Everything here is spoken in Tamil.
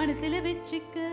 മനസ്സിൽ വെച്ചിക്ക്